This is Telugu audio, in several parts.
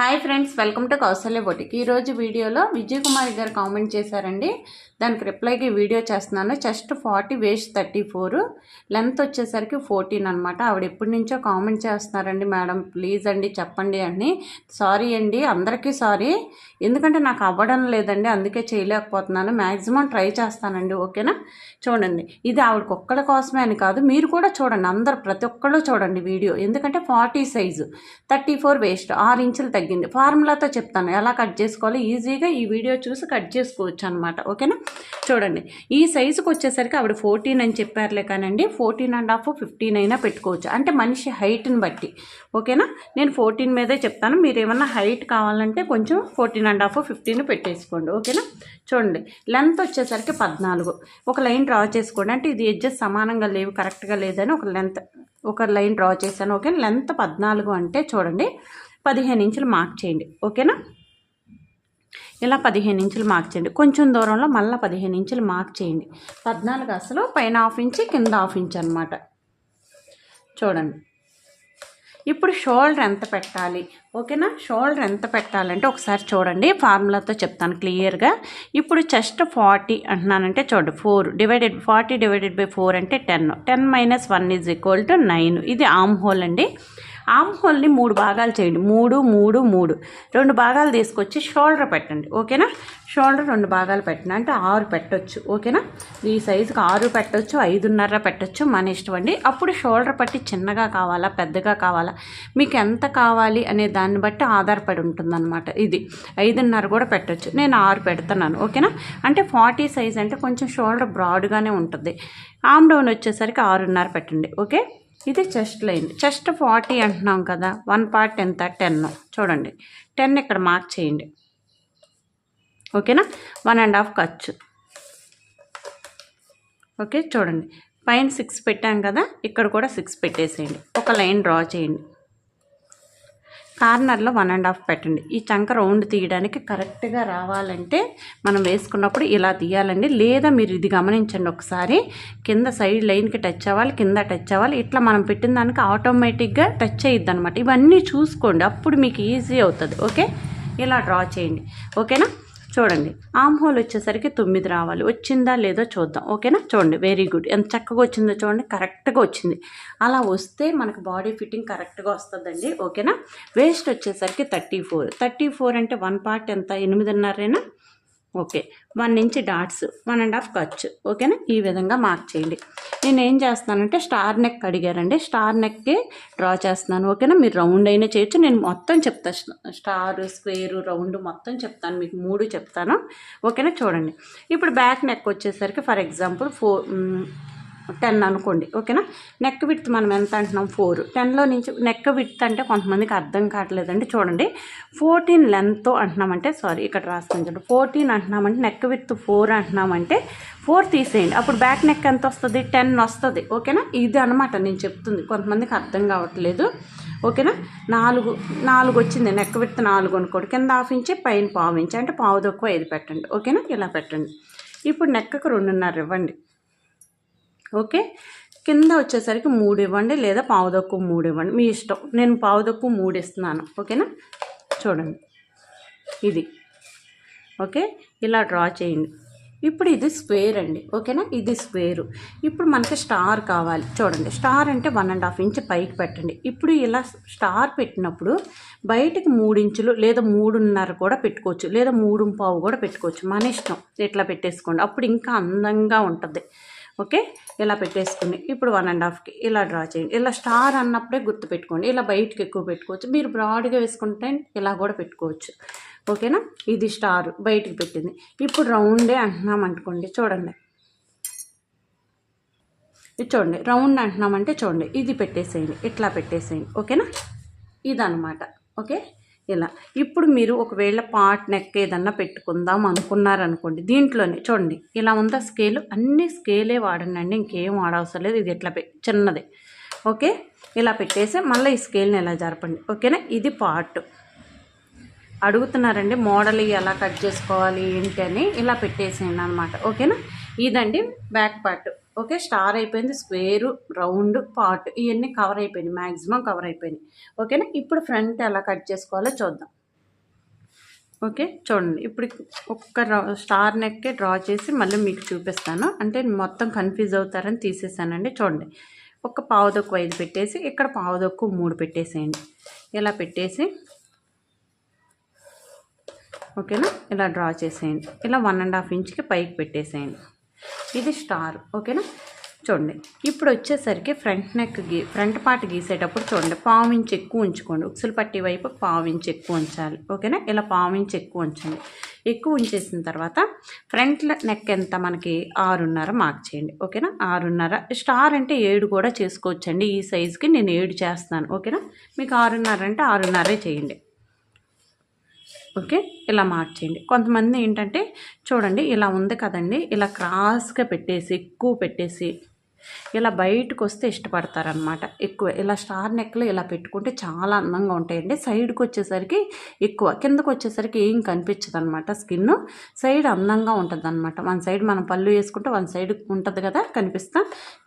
Hi friends welcome to Kaushalya boutique ఈరోజు వీడియోలో విజయ్ కుమార్ గారు కామెంట్ చేశారండి. దానికి రిప్లైకి వీడియో చేస్తున్నాను. Chest forty waist thirty four length వచ్చేసరికి ఫోర్టీన్ అనమాట ఆవిడ ఎప్పటి నుంచో కామెంట్ చేస్తున్నారండి మేడం ప్లీజ్ అండి చెప్పండి అని. సారీ అండి అందరికీ సారీ ఎందుకంటే నాకు అవ్వడం లేదండి అందుకే చేయలేకపోతున్నాను. మ్యాక్సిమం ట్రై చేస్తానండి ఓకేనా? చూడండి ఇది ఆవిడకి ఒక్కళ్ళ కోసమే అని కాదు మీరు కూడా చూడండి అందరు ప్రతి ఒక్కళ్ళు చూడండి వీడియో. ఎందుకంటే forty size thirty four waist ఆరు ఇంచులు తగ్గింది ఫార్ములాతో చెప్తాను. ఎలా కట్ చేసుకోవాలి? ఈజీగా ఈ వీడియో చూసి కట్ చేసుకోవచ్చు అనమాట ఓకేనా? చూడండి. ఈ సైజుకి వచ్చేసరికి ఆవిడ ఫోర్టీన్ అని చెప్పారులే కానండి. ఫోర్టీన్ అండ్ హాఫ్ ఫిఫ్టీన్ అయినా పెట్టుకోవచ్చు. అంటే మనిషి హైట్ని బట్టి. ఓకేనా? నేను ఫోర్టీన్ మీదే చెప్తాను. మీరు ఏమన్నా హైట్ కావాలంటే కొంచెం ఫోర్టీన్ అండ్ హాఫ్ ఫిఫ్టీన్ పెట్టేసుకోండి. ఓకేనా? చూడండి. లెంత్ వచ్చేసరికి పద్నాలుగు. ఒక లైన్ డ్రా చేసుకోండి. అంటే ఇది ఎడ్జెస్ సమానంగా లేవు కరెక్ట్గా లేదని ఒక లెంత్ ఒక లైన్ డ్రా చేశాను. ఓకే లెంత్ పద్నాలుగు అంటే చూడండి. పదిహేను ఇంచులు మార్క్ చేయండి. ఓకేనా? ఇలా పదిహేను ఇంచులు మార్క్ చేయండి. కొంచెం దూరంలో మళ్ళీ పదిహేను ఇంచులు మార్క్ చేయండి. పద్నాలుగు అసలు పైన హాఫ్ ఇంచ్ కింద హాఫ్ ఇంచ్ అనమాట చూడండి. ఇప్పుడు షోల్డర్ ఎంత పెట్టాలి? ఓకేనా? షోల్డర్ ఎంత పెట్టాలంటే ఒకసారి చూడండి. ఫార్ములాతో చెప్తాను క్లియర్గా. ఇప్పుడు చెస్ట్ ఫార్టీ అంటున్నానంటే చూడండి. Four divided forty divided by four అంటే ten. Ten minus one is equal to nine. ఇది ఆమ్ హోల్ అండి. ఆమ్ హోల్ని మూడు భాగాలు చేయండి. మూడు మూడు మూడు. రెండు భాగాలు తీసుకొచ్చి షోల్డర్ పెట్టండి. ఓకేనా? షోల్డర్ రెండు భాగాలు పెట్టండి అంటే ఆరు పెట్టొచ్చు. ఓకేనా? ఈ సైజుకి ఆరు పెట్టొచ్చు ఐదున్నర పెట్టొచ్చు మన ఇష్టం అండి. అప్పుడు షోల్డర్ పట్టి చిన్నగా కావాలా పెద్దగా కావాలా? మీకు ఎంత కావాలి అనే దాన్ని బట్టి ఆధారపడి ఉంటుందన్నమాట ఇది. ఐదున్నర కూడా పెట్టొచ్చు. నేను ఆరు పెడుతున్నాను. ఓకేనా? అంటే ఫార్టీ సైజ్ అంటే కొంచెం షోల్డర్ బ్రాడ్గానే ఉంటుంది. ఆమ్ డౌన్ వచ్చేసరికి ఆరున్నర పెట్టండి. ఓకే? ఇది చెస్ట్ లైన్. చెస్ట్ ఫార్టీ అంటున్నాం కదా వన్ పార్ట్ ఎంత టెన్. చూడండి. టెన్ ఇక్కడ మార్క్ చేయండి. ఓకేనా? వన్ అండ్ హాఫ్ ఖర్చు ఓకే చూడండి. పైన సిక్స్ పెట్టాం కదా ఇక్కడ కూడా సిక్స్ పెట్టేసేయండి. ఒక లైన్ డ్రా చేయండి. కార్నర్లో వన్ అండ్ హాఫ్ పెట్టండి. ఈ చంక రౌండ్ తీయడానికి కరెక్ట్గా రావాలంటే మనం వేసుకున్నప్పుడు ఇలా తీయాలండి. లేదా మీరు ఇది గమనించండి ఒకసారి. కింద సైడ్ లైన్కి టచ్ అవ్వాలి కింద టచ్ అవ్వాలి. ఇట్లా మనం పెట్టిన దానికి ఆటోమేటిక్గా టచ్ అయ్యిద్ది అనమాట ఇవన్నీ చూసుకోండి. అప్పుడు మీకు ఈజీ అవుతుంది. ఓకే? ఇలా డ్రా చేయండి. ఓకేనా? చూడండి. ఆమ్ హోల్ వచ్చేసరికి తొమ్మిది రావాలి. వచ్చిందా లేదో చూద్దాం. ఓకేనా? చూడండి. వెరీ గుడ్ ఎంత చక్కగా వచ్చిందో చూడండి. కరెక్ట్గా వచ్చింది. అలా వస్తే మనకు బాడీ ఫిట్టింగ్ కరెక్ట్గా వస్తుందండి. ఓకేనా? వేస్ట్ వచ్చేసరికి థర్టీ ఫోర్ థర్టీ ఫోర్ అంటే వన్ పార్ట్ ఎంత? ఎనిమిదిన్నరేనా? Okay. One inch dots one and half ఖర్చు ఓకేనా? ఈ విధంగా మార్క్ చేయండి. నేను ఏం చేస్తానంటే స్టార్ నెక్ అడిగారండి స్టార్ నెక్కి డ్రా చేస్తున్నాను. ఓకేనా? మీరు రౌండ్ అయినా చేయొచ్చు. నేను మొత్తం చెప్తాను స్టార్ స్క్వేర్ రౌండ్ మొత్తం చెప్తాను. మీకు మూడు చెప్తాను. ఓకేనా? చూడండి. ఇప్పుడు బ్యాక్ నెక్ వచ్చేసరికి ఫర్ ఎగ్జాంపుల్ ఫోర్ టెన్ అనుకోండి ఓకేనా? నెక్ విత్ మనం ఎంత అంటున్నాం? ఫోర్. టెన్లో నుంచి నెక్ విత్ అంటే కొంతమందికి అర్థం కావట్లేదండి చూడండి. ఫోర్టీన్ లెంత్ అంటున్నామంటే సారీ ఇక్కడ రాస్తాను చూడండి. ఫోర్టీన్ అంటున్నామంటే నెక్ విత్ ఫోర్ అంటున్నామంటే ఫోర్ తీసేయండి. అప్పుడు బ్యాక్ నెక్ ఎంత వస్తుంది? టెన్ వస్తుంది ఓకేనా? ఇది అనమాట నేను చెప్తుంది. కొంతమందికి అర్థం కావట్లేదు ఓకేనా? నాలుగు నాలుగు వచ్చింది. నెక్ విత్ నాలుగు అనుకోండి. కింద హాఫ్ ఇంచి పైన పావు ఇంచి అంటే పావు తక్కువ ఐదు పెట్టండి ఓకేనా? ఇలా పెట్టండి. ఇప్పుడు నెక్కకు రెండున్నర ఇవ్వండి. ఓకే? కింద వచ్చేసరికి మూడు ఇవ్వండి లేదా పావుదక్కు మూడు ఇవ్వండి మీ ఇష్టం. నేను పావుదక్కు మూడు ఇస్తున్నాను ఓకేనా? చూడండి. ఇది. ఓకే? ఇలా డ్రా చేయండి. ఇప్పుడు ఇది స్క్వేర్ అండి. ఓకేనా? ఇది స్క్వేరు. ఇప్పుడు మనకి స్టార్ కావాలి. చూడండి. స్టార్ అంటే వన్ అండ్ హాఫ్ ఇంచ్ పైకి పెట్టండి. ఇప్పుడు ఇలా స్టార్ పెట్టినప్పుడు బయటికి మూడు ఇంచులు లేదా మూడున్నర కూడా పెట్టుకోవచ్చు లేదా మూడు పావు కూడా పెట్టుకోవచ్చు. మన ఇష్టం. ఇట్లా పెట్టేసుకోండి. అప్పుడు ఇంకా అందంగా ఉంటుంది. ఓకే? ఇలా పెట్టేసుకుని ఇప్పుడు వన్ అండ్ హాఫ్కి ఇలా డ్రా చేయండి. ఇలా స్టార్ అన్నప్పుడే గుర్తుపెట్టుకోండి ఇలా బయటకి ఎక్కువ పెట్టుకోవచ్చు. మీరు బ్రాడ్గా వేసుకుంటే ఇలా కూడా పెట్టుకోవచ్చు. ఓకేనా? ఇది స్టార్ బయటకు పెట్టింది. ఇప్పుడు రౌండే అంటున్నాం అనుకోండి చూడండి. ఇది చూడండి. రౌండ్ అంటున్నామంటే చూడండి. ఇది పెట్టేసేయండి. ఇట్లా పెట్టేసేయండి. ఓకేనా? ఇదనమాట ఓకే? ఇలా ఇప్పుడు మీరు ఒకవేళ పార్ట్ నెక్ ఏదన్నా పెట్టుకుందాం అనుకున్నారనుకోండి దీంట్లోనే చూడండి ఇలా ఉందా స్కేల్? అన్ని స్కేలే వాడనండి ఇంకేం వాడవసరం లేదు ఇది ఎట్లా పె చిన్నది. ఓకే? ఇలా పెట్టేసి మళ్ళీ ఈ స్కేల్ని ఇలా జరపండి. ఓకేనా? ఇది పార్ట్ అడుగుతున్నారండి మోడల్ ఎలా కట్ చేసుకోవాలి ఏంటి అని ఇలా పెట్టేసేయండి అనమాట ఓకేనా? ఇదండి బ్యాక్ పార్ట్. ఓకే స్టార్ అయిపోయింది స్క్వేరు రౌండ్ పార్ట్ ఇవన్నీ కవర్ అయిపోయినాయి మ్యాక్సిమం కవర్ అయిపోయినాయి. ఓకేనా? ఇప్పుడు ఫ్రంట్ ఎలా కట్ చేసుకోవాలో చూద్దాం. ఓకే చూడండి. ఇప్పుడు ఒక్క స్టార్ నెక్కే డ్రా చేసి మళ్ళీ మీకు చూపిస్తాను. అంటే మొత్తం కన్ఫ్యూజ్ అవుతారని తీసేసానండి. చూడండి. ఒక పావుదొక్కు ఐదు పెట్టేసి ఇక్కడ పావుదొక్కు మూడు పెట్టేసేయండి. ఇలా పెట్టేసి ఓకేనా? ఇలా డ్రా చేసేయండి. ఇలా వన్ అండ్ హాఫ్ ఇంచ్కి పైకి పెట్టేసేయండి. ఇది స్టార్ ఓకేనా? చూడండి ఇప్పుడు వచ్చేసరికి ఫ్రంట్ నెక్ గీ ఫ్రంట్ పార్ట్ గీసేటప్పుడు చూడండి పావు ఇంచ్ ఎక్కువ ఉంచుకోండి. ఉక్సులు పట్టి వైపు పావు ఇంచ్ ఎక్కువ ఉంచాలి ఓకేనా? ఇలా పావు ఇంచ్ ఎక్కువ ఉంచండి. ఎక్కువ ఉంచేసిన తర్వాత ఫ్రంట్ నెక్ ఎంత మనకి? ఆరున్నర మార్క్ చేయండి ఓకేనా? ఆరున్నర స్టార్ అంటే ఏడు కూడా చేసుకోవచ్చండి ఈ సైజుకి నేను ఏడు చేస్తాను ఓకేనా? మీకు ఆరున్నర అంటే ఆరున్నరే చేయండి. ఓకే? ఇలా మార్చేయండి. కొంతమంది ఏంటంటే చూడండి ఇలా ఉంది కదండి ఇలా క్రాస్గా పెట్టేసి ఎక్కువ పెట్టేసి ఇలా బయటకు వస్తే ఇష్టపడతారనమాట ఎక్కువ. ఇలా స్టార్ నెక్లు ఇలా పెట్టుకుంటే చాలా అందంగా ఉంటాయండి. సైడ్కి వచ్చేసరికి ఎక్కువ. కిందకు వచ్చేసరికి ఏం కనిపించదు అనమాట స్కిన్ సైడ్ అందంగా ఉంటుంది అనమాట వన్ సైడ్ మనం పళ్ళు వేసుకుంటే వన్ సైడ్ ఉంటుంది కదా కనిపిస్తా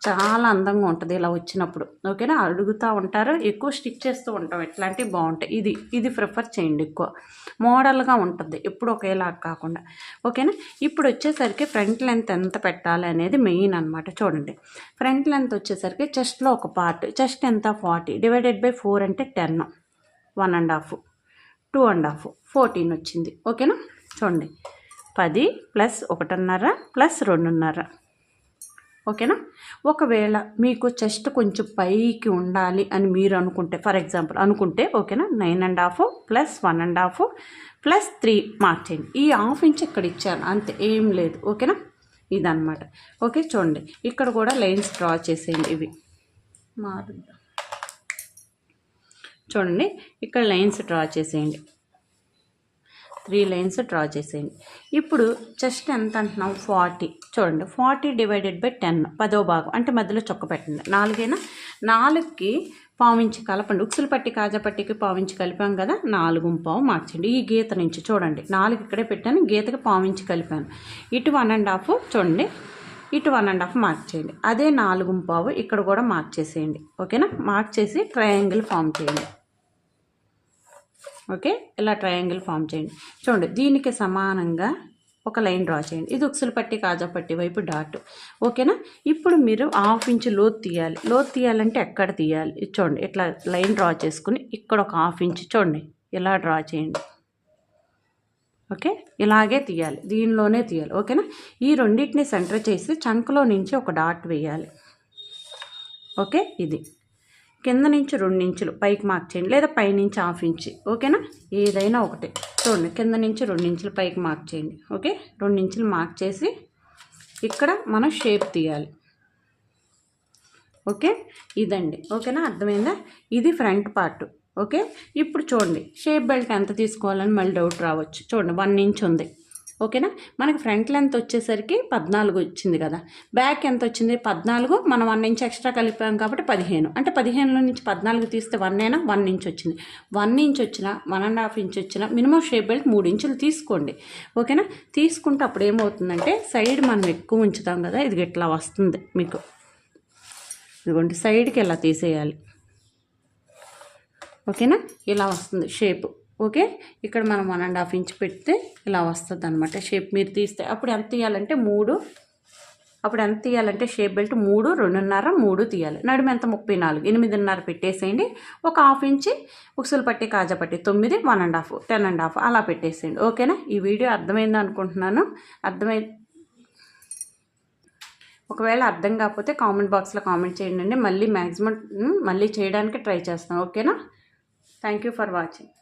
చాలా అందంగా ఉంటుంది ఇలా వచ్చినప్పుడు. ఓకేనా? అడుగుతూ ఉంటారు. ఎక్కువ స్టిక్ చేస్తూ ఉంటాం. ఇట్లాంటివి బాగుంటాయి? ఇది. ఇది ప్రిఫర్ చేయండి ఎక్కువ. మోడల్గా ఉంటుంది. ఎప్పుడు ఒకేలా కాకుండా. ఓకేనా? ఇప్పుడు వచ్చేసరికి ఫ్రంట్ లెంత్ ఎంత పెట్టాలి అనేది మెయిన్ అనమాట చూడండి. ఫ్రంట్ లెంత్ వచ్చేసరికి చెస్ట్లో ఒక పార్ట్. చెస్ట్ ఎంత? ఫార్టీ. డివైడెడ్ బై ఫోర్ అంటే ten. One and half. Two and half. Fourteen వచ్చింది. ఓకేనా? చూడండి. పది ప్లస్ ఒకటిన్నర ప్లస్ రెండున్నర. ఓకేనా? ఒకవేళ మీకు చెస్ట్ కొంచెం పైకి ఉండాలి అని మీరు అనుకుంటే ఫర్ ఎగ్జాంపుల్ అనుకుంటే ఓకేనా? Nine and half plus one and half plus three mark చేయండి ఈ హాఫ్ ఇంచ్ ఇక్కడ ఇచ్చాను. అంతే. ఏం లేదు. ఓకేనా? ఇదనమాట ఓకే చూడండి. ఇక్కడ కూడా లైన్స్ డ్రా చేసేయండి ఇవి. మారుద్దాం. చూడండి ఇక్కడ లైన్స్ డ్రా చేసేయండి. త్రీ లైన్స్ డ్రా చేసేయండి. ఇప్పుడు చెస్ట్ ఎంత అంటున్నాం ఫార్టీ. చూడండి ఫార్టీ డివైడెడ్ బై టెన్ పదో భాగం. అంటే మధ్యలో చొక్క పెట్టండి. నాలుగైనా? నాలుగుకి పావించి కలపండి. ఉక్సులు పట్టి కాజా పట్టికి పావించి కలిపాం కదా? నాలుగు పావు మార్చండి. ఈ గీత నుంచి చూడండి. నాలుగు ఇక్కడే పెట్టాను. గీతకి పావించి కలిపాను. ఇటు వన్ అండ్ హాఫ్ చూడండి. ఇటు వన్ అండ్ హాఫ్ మార్క్ చేయండి అదే నాలుగు పావు ఇక్కడ కూడా మార్క్ చేసేయండి ఓకేనా? మార్క్ చేసి ట్రయాంగిల్ ఫామ్ చేయండి. ఓకే? ఇలా ట్రయాంగిల్ ఫామ్ చేయండి. చూడండి దీనికి సమానంగా ఒక లైన్ డ్రా చేయండి. ఇది ఉక్సులు పట్టి కాజా పట్టి వైపు డాట్ ఓకేనా ఇప్పుడు మీరు హాఫ్ ఇంచ్ లోతు తీయాలి. లోతు తీయాలంటే ఎక్కడ తీయాలి? చూడండి ఇట్లా లైన్ డ్రా చేసుకుని ఇక్కడ ఒక హాఫ్ ఇంచ్ చూడండి ఇలా డ్రా చేయండి. ఓకే? ఇలాగే తీయాలి. దీనిలోనే తీయాలి. ఓకేనా ఈ రెండింటిని సెంటర్ చేసి చంకలో నుంచి ఒక డాట్ వేయాలి. ఓకే ఇది. కింద నుంచి రెండు ఇంచులు పైకి మార్క్ చేయండి లేదా పైనుంచి హాఫ్ ఇంచ్ ఓకేనా? ఏదైనా ఒకటే. చూడండి కింద నుంచి రెండు ఇంచులు పైకి మార్క్ చేయండి ఓకే? రెండు ఇంచులు మార్క్ చేసి ఇక్కడ మనం షేప్ తీయాలి ఓకే? ఇదండి ఓకేనా? అర్థమైందా? ఇది ఫ్రంట్ పార్ట్ ఓకే? ఇప్పుడు చూడండి షేప్ బెల్ట్ ఎంత తీసుకోవాలని మళ్ళీ డౌట్ రావచ్చు. చూడండి వన్ ఇంచ్ ఉంది. ఓకేనా? మనకి ఫ్రంట్ లెంత్ వచ్చేసరికి పద్నాలుగు వచ్చింది కదా. బ్యాక్ ఎంత వచ్చింది? పద్నాలుగు. మనం వన్ ఇంచ్ ఎక్స్ట్రా కలిపాం కాబట్టి పదిహేను. అంటే పదిహేనులో నుంచి పద్నాలుగు తీస్తే వన్ అయినా వన్ ఇంచ్ వచ్చింది. వన్ ఇంచ్ వచ్చిన వన్ అండ్ హాఫ్ ఇంచ్ వచ్చిన మినిమం షేప్ బెల్ట్ మూడు ఇంచులు తీసుకోండి. ఓకేనా? తీసుకుంటే అప్పుడు ఏమవుతుందంటే సైడ్ మనం ఎక్కువ ఉంచుతాం కదా ఇది ఇట్లా వస్తుంది మీకు. ఇదిగోండి సైడ్కి ఇలా తీసేయాలి? ఓకేనా? ఇలా వస్తుంది షేప్. ఓకే? ఇక్కడ మనం వన్ అండ్ హాఫ్ ఇంచ్ పెడితే ఇలా వస్తుంది అనమాట షేప్ మీరు తీస్తే అప్పుడు ఎంత తీయాలంటే మూడు. అప్పుడు ఎంత తీయాలంటే షేప్ బెల్ట్ మూడు రెండున్నర మూడు తీయాలి. నడుము ఎంత? ముప్పై నాలుగు. ఎనిమిదిన్నర పెట్టేసేయండి. ఒక హాఫ్ ఇంచి ఉక్సులు పట్టి కాజా పట్టి తొమ్మిది one and half ten and half అలా పెట్టేసేయండి. ఓకేనా? ఈ వీడియో అర్థమైంది అనుకుంటున్నాను. అర్థమై ఒకవేళ అర్థం కాకపోతే కామెంట్ బాక్స్లో కామెంట్ చేయండి. మళ్ళీ మ్యాక్సిమం మళ్ళీ చేయడానికి ట్రై చేస్తాను. ఓకేనా? Thank you for watching